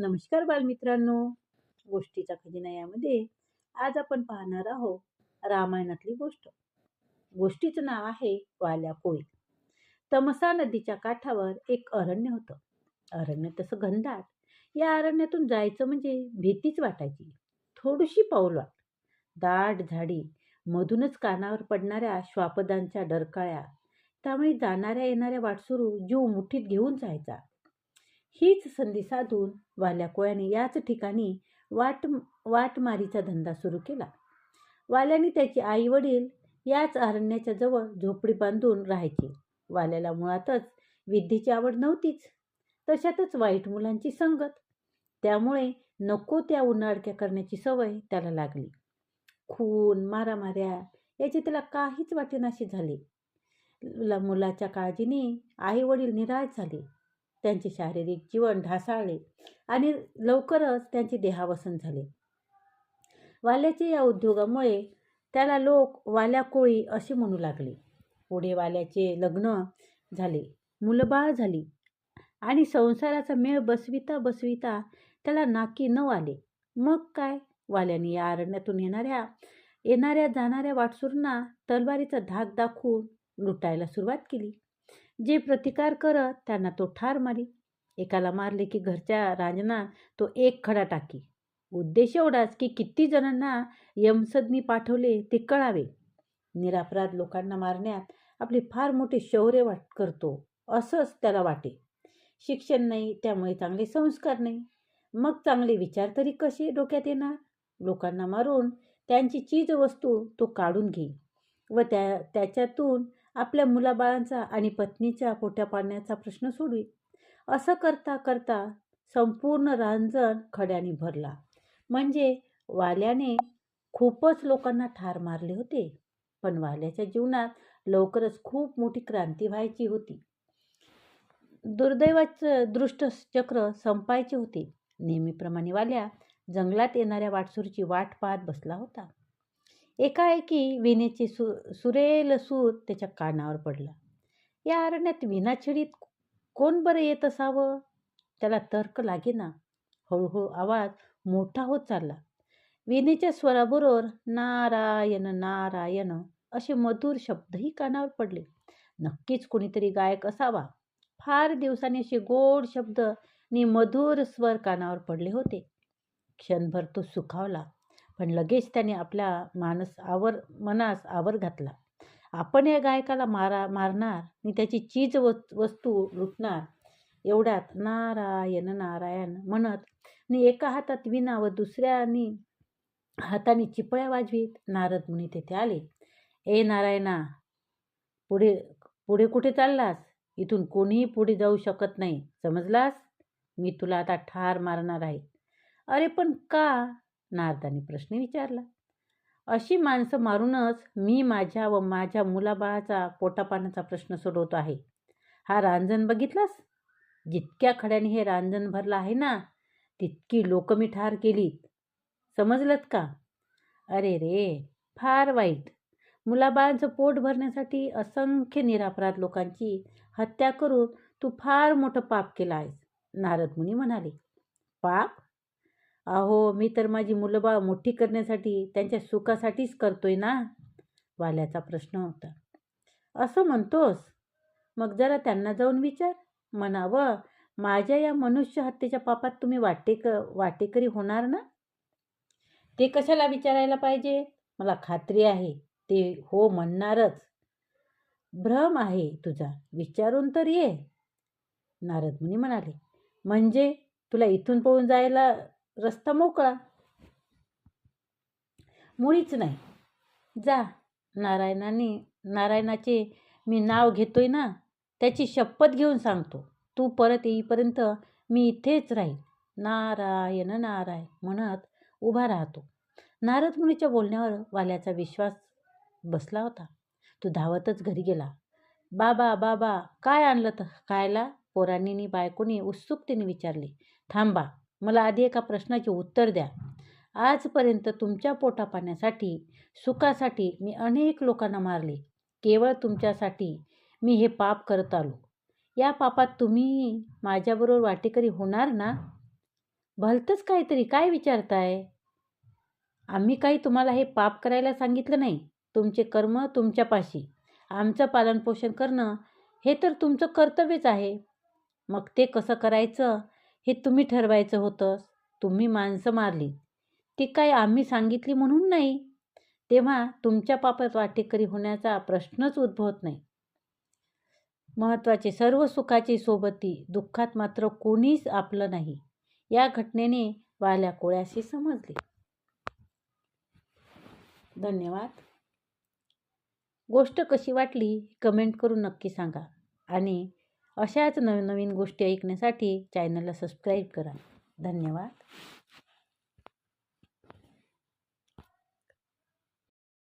नमस्कार बालमित्रांनो. गोष्टीचा खजिना यामध्ये आज आपण पाहणार आहोत रामायणातली गोष्ट. गोष्टीचं नाव आहे वाल्या कोळी तमसा नदीच्या काठावर एक अरण्य होतं. अरण्य तसं घनदाट. या अरण्यातून जायचं म्हणजे भीतीच वाटायची. थोडीशी पाऊलवाट दाट झाडी मधूनच कानावर पडणाऱ्या श्वापदांच्या डरकाळ्या. त्यामुळे जाणाऱ्या येणाऱ्या वाटसुरू जीव मुठीत घेऊन जायचा. हीच संधी साधून वाल्या कोळ्याने याच ठिकाणी वाट वाटमारीचा धंदा सुरू केला. वाल्याने त्याचे आई वडील याच अरण्याच्या जवळ झोपडी बांधून राहायचे. वाल्याला मुळातच विद्येची आवड नव्हतीच. तशातच वाईट मुलांची संगत. त्यामुळे नको त्या उन्हाळक्या करण्याची सवय त्याला लागली. खून मारामाऱ्या याची त्याला काहीच वाटेनाशी झाली. मुलाच्या काळजीने आई वडील निराश झाले. त्यांचे शारीरिक जीवन ढासाळले आणि लवकरच त्यांचे देहावसन झाले. वाल्याच्या या उद्योगामुळे त्याला लोक वाल्या कोळी असे म्हणू लागले. पुढे वाल्याचे लग्न झाले मुलंबाळ झाली आणि संसाराचा मेळ बसविता बसविता त्याला नाकी न आले. मग काय? वाल्याने या अरण्यातून येणाऱ्या येणाऱ्या जाणाऱ्या वाटसूरना तलवारीचा धाक दाखवून लुटायला सुरुवात केली. जे प्रतिकार करत त्यांना तो ठार मारी. एकाला मारले की घरच्या राजना तो एक खडा टाकी. उद्देश एवढाच की किती जणांना यमसदनी पाठवले ते कळावे. निरापराध लोकांना मारण्यात आपले फार मोठे शौर्य वाट करतो असंच त्याला वाटे. शिक्षण नाही त्यामुळे चांगले संस्कार नाही. मग चांगले विचार तरी कसे डोक्यात येणार? लोकांना मारून त्यांची चीज वस्तू तो काढून घेईल व त्या त्याच्यातून आपल्या मुलाबाळांचा आणि पत्नीच्या पोट्या पाडण्याचा प्रश्न सोडवी. असं करता करता संपूर्ण रांजण खड्याने भरला. म्हणजे वाल्याने खूपच लोकांना ठार मारले होते. पण वाल्याच्या जीवनात लवकरच खूप मोठी क्रांती व्हायची होती. दुर्दैवाचं दृष्ट चक्र संपायचे होते. नेहमीप्रमाणे वाल्या जंगलात येणाऱ्या वाटसूरची वाट पाहत बसला होता. एकाएकी विणेचे सु सुरेल सूर त्याच्या कानावर पडला. या अरण्यात विनाछडीत कोण बरं येत असावं? त्याला तर्क लागेना. हळूहळू आवाज मोठा होत चालला. विणेच्या स्वराबरोबर नारायण नारायण असे मधुर शब्दही कानावर पडले. नक्कीच कोणीतरी गायक असावा. फार दिवसांनी असे गोड शब्द नि मधुर स्वर कानावर पडले होते. क्षणभर तो सुखावला. पण लगेच त्याने आपल्या मानस आवर मनास आवर घातला. आपण या गायकाला मारा मारणार आणि त्याची चीज वस वस्तू लुटणार एवढ्यात नारायण नारायण म्हणत आणि एका हातात विना व दुसऱ्यानी हाताने चिपळ्या वाजवीत नारद मुनी तेथे आले. ए नारायणा पुढे पुढे कुठे चाललास? इथून कोणीही पुढे जाऊ शकत नाही. समजलास? मी तुला आता ठार मारणार आहे. अरे पण का? नारदाने प्रश्न विचारला. अशी माणसं मारूनच मी माझ्या व माझ्या मुलाबाळाचा पोटापाण्याचा प्रश्न सोडवतो आहे. हा रांजण बघितलास? जितक्या खड्याने हे रांजण भरलं आहे ना तितकी लोक मी ठार केलीत. समजलंत का? अरे रे फार वाईट. मुलाबाळांचं पोट भरण्यासाठी असंख्य निरापराध लोकांची हत्या करून तू फार मोठं पाप केलं आहेस नारद मुनी म्हणाले. पाप? अहो मी तर माझी मुलंबाळ मोठी करण्यासाठी त्यांच्या सुखासाठीच करतोय ना? वाल्याचा प्रश्न होता. असं म्हणतोस? मग जरा त्यांना जाऊन विचार. म्हणावं माझ्या या मनुष्य हत्येच्या पापात तुम्ही वाटेक वाटेकरी होणार ना? ते कशाला विचारायला पाहिजे? मला खात्री आहे. ते हो म्हणणारच. भ्रम आहे तुझा. विचारून तर ये. नारद मुनी म्हणाले म्हणजे तुला इथून पळून जायला रस्ता मोकळा. मुळीच नाही. जा नारायणाने नारायणाचे मी नाव घेतोय ना त्याची शपथ घेऊन सांगतो. तू परत येईपर्यंत मी इथेच राहील. नारायण नारायण म्हणत उभा राहतो. नारद मुनीच्या बोलण्यावर वाल्याचा विश्वास बसला होता. तो धावतच घरी गेला. बाबा बाबा काय आणलं तर खायला? पोरांनी बायकोनी उत्सुकतेने विचारले. थांबा मला आधी एका प्रश्नाचे उत्तर द्या. आजपर्यंत तुमच्या पोटापाण्यासाठी सुखासाठी मी अनेक लोकांना मारले. केवळ तुमच्यासाठी मी हे पाप करत आलो. या पापात तुम्ही माझ्याबरोबर वाटेकरी होणार ना? भलतंच काहीतरी काय विचारताय? आम्ही काही तुम्हाला हे पाप करायला सांगितलं नाही. तुमचे कर्म तुमच्यापाशी. आमचं पालनपोषण करणं हे तर तुमचं कर्तव्यच आहे. मग ते कसं करायचं? हे तुम्ही ठरवायचं होतं. तुम्ही माणसं मारली ती काय आम्ही सांगितली म्हणून नाही? तेव्हा तुमच्या पापात वाटेकरी होण्याचा प्रश्नच उद्भवत नाही. महत्त्वाचे सर्व सुखाची सोबती दुःखात मात्र कोणीच आपलं नाही. या घटनेने वाल्या कोळ्याशी समजले. धन्यवाद. गोष्ट कशी वाटली? कमेंट करून नक्की सांगा. आणि अशाच नवीन नवीन गोष्टी ऐकण्यासाठी चॅनलला सबस्क्राईब करा. धन्यवाद.